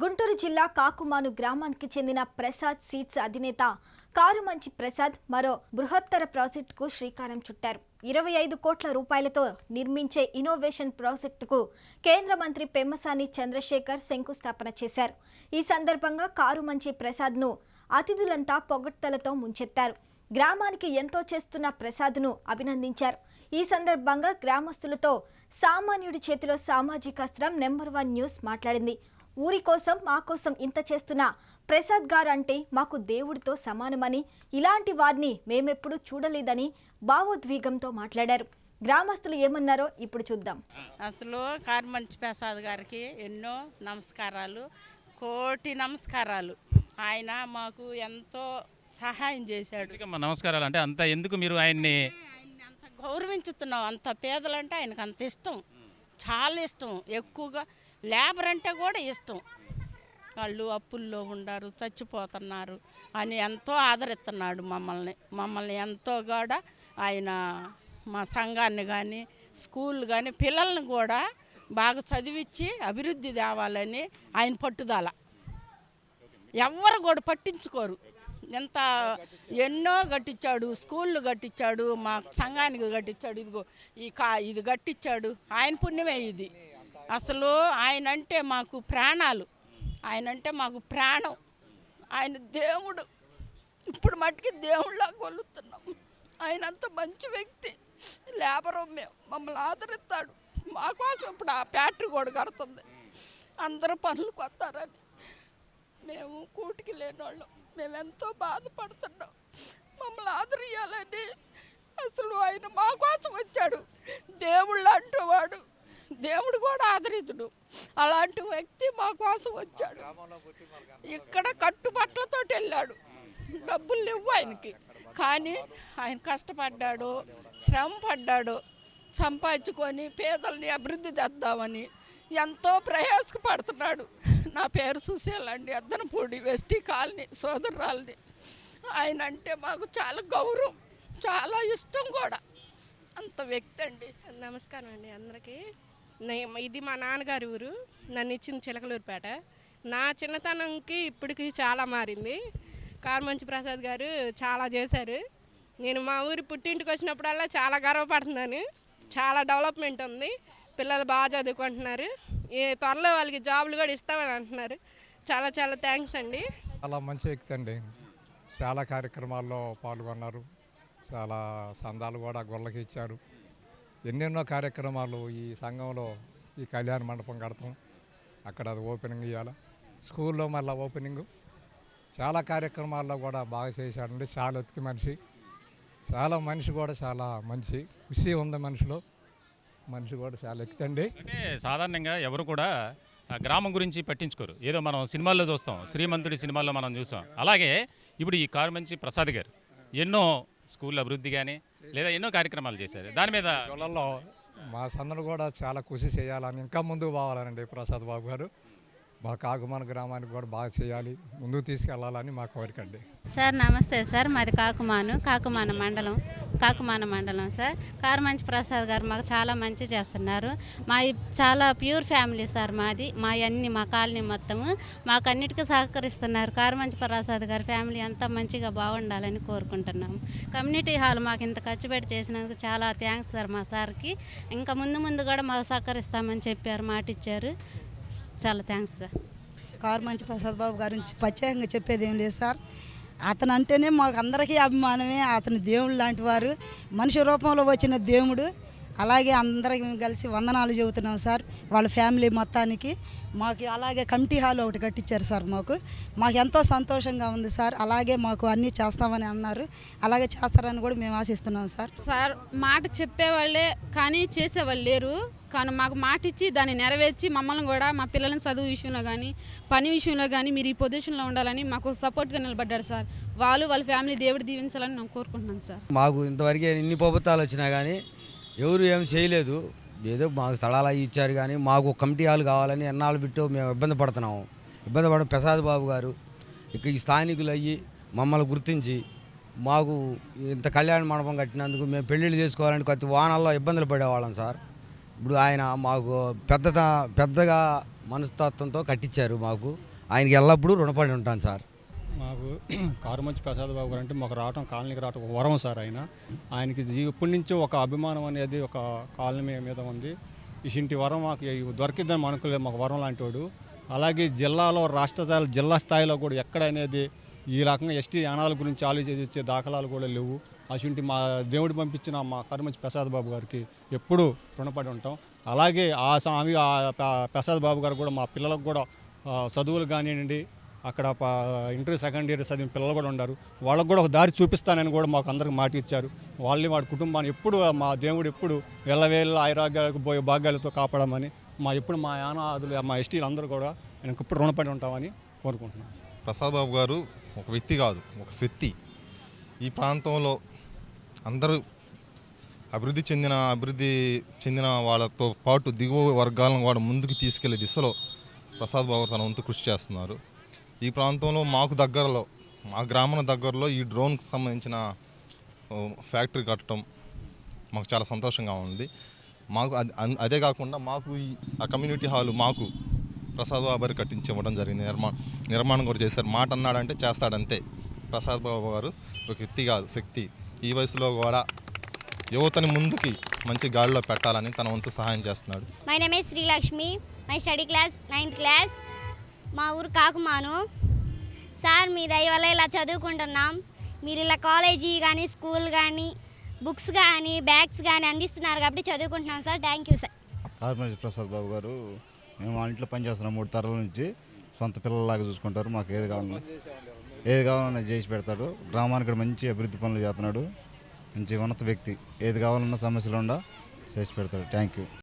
గుంటూరు జిల్లా కాకుమాను గ్రామానికి చెందిన ప్రసాద్ సీట్స్ అధినేత కారుమంచి ప్రసాద్ మరో బృహత్తర ప్రాజెక్టుకు శ్రీకారం చుట్టారు. ఇరవై ఐదు కోట్ల రూపాయలతో నిర్మించే ఇన్నోవేషన్ ప్రాజెక్టుకు కేంద్ర మంత్రి పెమ్మసాని చంద్రశేఖర్ శంకుస్థాపన చేశారు. ఈ సందర్భంగా కారుమంచి ప్రసాద్ను అతిథులంతా పొగడ్తలతో ముంచెత్తారు. గ్రామానికి ఎంతో చేస్తున్న ప్రసాద్ను అభినందించారు. ఈ సందర్భంగా గ్రామస్తులతో సామాన్యుడి చేతిలో సామాజిక అస్త్రం నెంబర్ వన్ న్యూస్ మాట్లాడింది. ఊరి కోసం మా కోసం ఇంత చేస్తున్న? ప్రసాద్ గారు అంటే మాకు దేవుడితో సమానమని ఇలాంటి వారిని మేమెప్పుడు చూడలేదని భావోద్వేగంతో మాట్లాడారు. గ్రామస్తులు ఏమన్నారో ఇప్పుడు చూద్దాం. అసలు కార్మంచి ప్రసాద్ గారికి ఎన్నో నమస్కారాలు కోటి నమస్కారాలు. ఆయన మాకు ఎంతో సహాయం చేశాడు. నమస్కారాలు? అంటే అంత ఎందుకు మీరు ఆయన్ని ఆయన్ని అంత గౌరవించుతున్నాం అంత పేదలంటే ఆయనకు అంత ఇష్టం. చాలా ఇష్టం. ఎక్కువగా లేబర్ అంటే కూడా ఇష్టం. వాళ్ళు అప్పుల్లో ఉండారు చచ్చిపోతున్నారు అని ఎంతో ఆదరిస్తున్నాడు మమ్మల్ని. మమ్మల్ని ఎంతో కూడా ఆయన మా సంఘాన్ని కానీ స్కూల్ కానీ పిల్లల్ని కూడా బాగా చదివించి అభివృద్ధి తేవాలని ఆయన పట్టుదల. ఎవ్వరు కూడా పట్టించుకోరు. ఎంత ఎన్నో కట్టించాడు స్కూళ్ళు కట్టించాడు మా సంఘానికి కట్టించాడు ఇదిగో ఈ కా ఇది కట్టించాడు ఆయన పుణ్యమే ఇది. అసలు ఆయన అంటే మాకు ప్రాణాలు. ఆయన అంటే మాకు ప్రాణం. ఆయన దేవుడు. ఇప్పుడు మట్టుకి దేవుళ్ళ కొలుతున్నాం ఆయన అంత మంచి వ్యక్తి. లేబరు మేము. మమ్మల్ని ఆదరిస్తాడు. మా కోసం ఇప్పుడు ఆ ఫ్యాక్టరీ కూడా కడుతుంది. అందరూ పనులు కొత్తారని. మేము కూటికి లేనోళ్ళం. మేము ఎంతో బాధపడుతున్నాం. మమ్మల్ని ఆదరియాలని. అసలు ఆయన మా కోసం వచ్చాడు. దేవుళ్ళు అంటువాడు. దేవుడు కూడా ఆదరితుడు. అలాంటి వ్యక్తి మా కోసం వచ్చాడు. ఇక్కడ కట్టుబట్టలతో వెళ్ళాడు. డబ్బులు లేవు ఆయనకి. కానీ ఆయన కష్టపడ్డాడు శ్రమ పడ్డాడు. సంపాదించుకొని పేదల్ని అభివృద్ధి చేద్దామని ఎంతో ప్రయాసపడుతున్నాడు. నా పేరు సుశీల అండి. అద్దనపూడి వెస్టీ కాలనీ సోదరురాలని. ఆయన అంటే మాకు చాలా గౌరవం చాలా ఇష్టం కూడా. అంత వ్యక్తి అండి. నమస్కారం అండి అందరికీ. ఇది మా నాన్నగారి ఊరు. నన్ను ఇచ్చింది చిలకలూరుపేట. నా చిన్నతనంకి ఇప్పటికి చాలా మారింది. కార్మంచి ప్రసాద్ గారు చాలా చేశారు. నేను మా ఊరి పుట్టింటికి వచ్చినప్పుడల్లా చాలా గర్వపడుతున్నాను. చాలా డెవలప్మెంట్ ఉంది. పిల్లలు బాగా చదువుకుంటున్నారు. ఏ త్వరలో వాళ్ళకి జాబులు కూడా ఇస్తామని అంటున్నారు. చాలా చాలా థ్యాంక్స్ అండి. చాలా మంచి వ్యక్తి అండి. చాలా కార్యక్రమాల్లో పాల్గొన్నారు. చాలా సందాలు కూడా గొల్లకి ఇచ్చారు. ఎన్నెన్నో కార్యక్రమాలు ఈ సంఘంలో ఈ కళ్యాణ మండపం కడతాం. అక్కడ అది ఓపెనింగ్ ఇవ్వాలి స్కూల్లో మళ్ళీ ఓపెనింగ్. చాలా కార్యక్రమాల్లో కూడా బాగా చేశాడండి. చాలా ఎత్తికి మనిషి. చాలా మనిషి కూడా చాలా మంచి ఖుషి ఉంది మనిషిలో. మనిషి కూడా చాలా ఎత్తండి అంటే సాధారణంగా ఎవరు కూడా గ్రామం గురించి పట్టించుకోరు. ఏదో మనం సినిమాల్లో చూస్తాం. శ్రీమంతుడి సినిమాల్లో మనం చూసాం అలాగే ఇప్పుడు ఈ కారు మంచి ప్రసాద్ గారు ఎన్నో స్కూల్ అభివృద్ధి కానీ లేదా ఎన్నో కార్యక్రమాలు చేశారు. దాని మీద పిల్లల్లో మా సందను కూడా చాలా కృషి చేయాలని ఇంకా ముందుకు పోవాలనండి ప్రసాద్ బాబు గారు. మా కాకుమాన గ్రామానికి కూడా బాగా చేయాలి ముందుకు తీసుకెళ్ళాలని మా కోరిక అండి. సార్ నమస్తే సార్. మాది కాకుమాను కాకుమాన మండలం. కాకుమాన మండలం సార్. కారుమంచి ప్రసాద్ గారు మాకు చాలా మంచి చేస్తున్నారు. మా చాలా ప్యూర్ ఫ్యామిలీ సార్ మాది. మా అన్ని మా కాలనీ మొత్తము మాకు అన్నిటికీ సహకరిస్తున్నారు. కారుమంచి ప్రసాద్ గారి ఫ్యామిలీ అంతా మంచిగా బాగుండాలని కోరుకుంటున్నాము. కమ్యూనిటీ హాల్ మాకు ఇంత ఖర్చు పెట్టి చేసినందుకు చాలా థ్యాంక్స్ సార్ మా సార్కి. ఇంకా ముందు ముందు కూడా మాకు సహకరిస్తామని చెప్పారు మాట ఇచ్చారు చాలా థ్యాంక్స్ సార్. కారు మంచి ప్రసాద్ బాబు గారి నుంచి ప్రత్యేకంగా చెప్పేది ఏం లేదు సార్. అతను అంటేనే మాకు అందరికీ అభిమానమే. అతను దేవుడు లాంటి వారు. మనిషి రూపంలో వచ్చిన దేవుడు. అలాగే అందరం కలిసి వందనాలు చెబుతున్నాం సార్. వాళ్ళ ఫ్యామిలీ మొత్తానికి మాకు అలాగే కమిటీ హాల్ ఒకటి కట్టించారు సార్ మాకు. మాకు ఎంతో సంతోషంగా ఉంది సార్. అలాగే మాకు అన్నీ చేస్తామని అన్నారు. అలాగే చేస్తారని కూడా మేము ఆశిస్తున్నాం సార్. సార్ మాట చెప్పేవాళ్ళే కానీ చేసేవాళ్ళు లేరు. కానీ మాకు మాట ఇచ్చి దాన్ని నెరవేర్చి మమ్మల్ని కూడా మా పిల్లలని చదువు విషయంలో కానీ పని విషయంలో కానీ మీరు ఈ పొజిషన్లో ఉండాలని మాకు సపోర్ట్గా నిలబడ్డారు సార్. వాళ్ళు వాళ్ళ ఫ్యామిలీ దేవుడు దీవించాలని నేను కోరుకుంటున్నాను సార్. మాకు ఇంతవరకు ఇన్ని ప్రభుత్వాలు వచ్చినా కానీ ఎవరు ఏం చేయలేదు. ఏదో మాకు స్థలాలు ఇచ్చారు కానీ మాకు కమిటీ హాల్ కావాలని ఎన్నాళ్ళు బిట్టు మేము ఇబ్బంది పడుతున్నాము. ఇబ్బంది పడడం ప్రసాద్ బాబు గారు ఇక ఈ స్థానికులు అయ్యి మమ్మల్ని గుర్తించి మాకు ఇంత కళ్యాణ మండపం కట్టినందుకు మేము పెళ్ళిళ్ళు చేసుకోవాలని కొద్ది వానాల్లో ఇబ్బందులు పడేవాళ్ళం సార్. ఇప్పుడు ఆయన మాకు పెద్ద పెద్దగా మనస్తత్వంతో కట్టించారు మాకు. ఆయనకి ఎల్లప్పుడూ రుణపడి ఉంటాను సార్. మాకు కారుమంచి ప్రసాద్ బాబు గారు అంటే మాకు రావటం కాలనీకి రావటం ఒక వరం సార్ ఆయన. ఆయనకి ఎప్పటి నుంచో ఒక అభిమానం అనేది ఒక కాలనీ మీద ఉంది. ఇషింటి వరం మాకు దొరికిద్దని అనుకోలేదు మాకు వరం లాంటి వాడు అలాగే జిల్లాలో రాష్ట్ర స్థాయిలో జిల్లా స్థాయిలో కూడా ఎక్కడ అనేది ఈ రకంగా ఎస్టీ యానాల గురించి ఆలోచించి ఇచ్చే దాఖలాలు కూడా లేవు. అటువంటి మా దేవుడు పంపించిన మా కరుమంచి ప్రసాద్ బాబు గారికి ఎప్పుడూ రుణపడి ఉంటాం. అలాగే ఆ స్వామి ఆ ప్రసాద్ బాబు గారు కూడా మా పిల్లలకు కూడా చదువులు కానివ్వండి అక్కడ ఇంటర్ సెకండ్ ఇయర్ చదివిన పిల్లలు కూడా ఉన్నారు. వాళ్ళకు కూడా ఒక దారి చూపిస్తానని కూడా మాకు అందరికి మాట ఇచ్చారు. వాళ్ళని వాడి కుటుంబాన్ని ఎప్పుడు మా దేవుడు ఎప్పుడు వెళ్ళవేళ్ళ ఆయురాగ్యాలకు పోయే భాగ్యాలతో కాపాడమని మా ఎప్పుడు మా యానాదులు మా ఎస్టీలు అందరూ కూడా నేను ఇప్పుడు రుణపడి ఉంటామని కోరుకుంటున్నాను. ప్రసాద్ బాబు గారు ఒక వ్యక్తి కాదు ఒక శక్తి. ఈ ప్రాంతంలో అందరూ అభివృద్ధి చెందిన అభివృద్ధి చెందిన వాళ్ళతో పాటు దిగువ వర్గాలను కూడా ముందుకు తీసుకెళ్ళే దిశలో ప్రసాద్ బాబు తన వంతు కృషి చేస్తున్నారు. ఈ ప్రాంతంలో మాకు దగ్గరలో మా గ్రామం దగ్గరలో ఈ డ్రోన్కి సంబంధించిన ఫ్యాక్టరీ కట్టడం మాకు చాలా సంతోషంగా ఉంది. మాకు అది- అదే కాకుండా మాకు ఈ ఆ కమ్యూనిటీ హాల్ మాకు ప్రసాద్ బాబు గారు కట్టించి ఇవ్వడం జరిగింది. నిర్మాణం నిర్మాణం కూడా చేశారు. మాట అన్నాడంటే చేస్తాడంతే. ప్రసాద్ బాబు గారు ఒక వ్యక్తి కాదు శక్తి. ఈ వయసులో కూడా యువతని ముందుకి మంచి గాడిలో పెట్టాలని తన వంతు సహాయం చేస్తున్నాడు. My name Srilakshmi my study class ninth class మా ఊరు కాకుమాను. సార్ మీ దయ వల్ల ఇలా చదువుకుంటున్నాం. మీరు ఇలా కాలేజీ కానీ స్కూల్ కానీ బుక్స్ కానీ బ్యాగ్స్ కానీ అందిస్తున్నారు కాబట్టి చదువుకుంటున్నాం సార్. థ్యాంక్ యూ సార్ కార్మేజ్ ప్రసాద్ బాబు గారు మేము వాళ్ళ ఇంట్లో పనిచేస్తున్నాం మూడు తరాల నుంచి సొంత పిల్లలాగా చూసుకుంటారు. మాకు ఏది కావాలన్నా ఏది కావాలన్నా చేసి పెడతాడు. గ్రామానికి కూడా మంచి అభివృద్ధి పనులు చేస్తున్నాడు. మంచి ఉన్నత వ్యక్తి. ఏది కావాలన్నా సమస్యలు ఉండా చేసి పెడతాడు. Thank you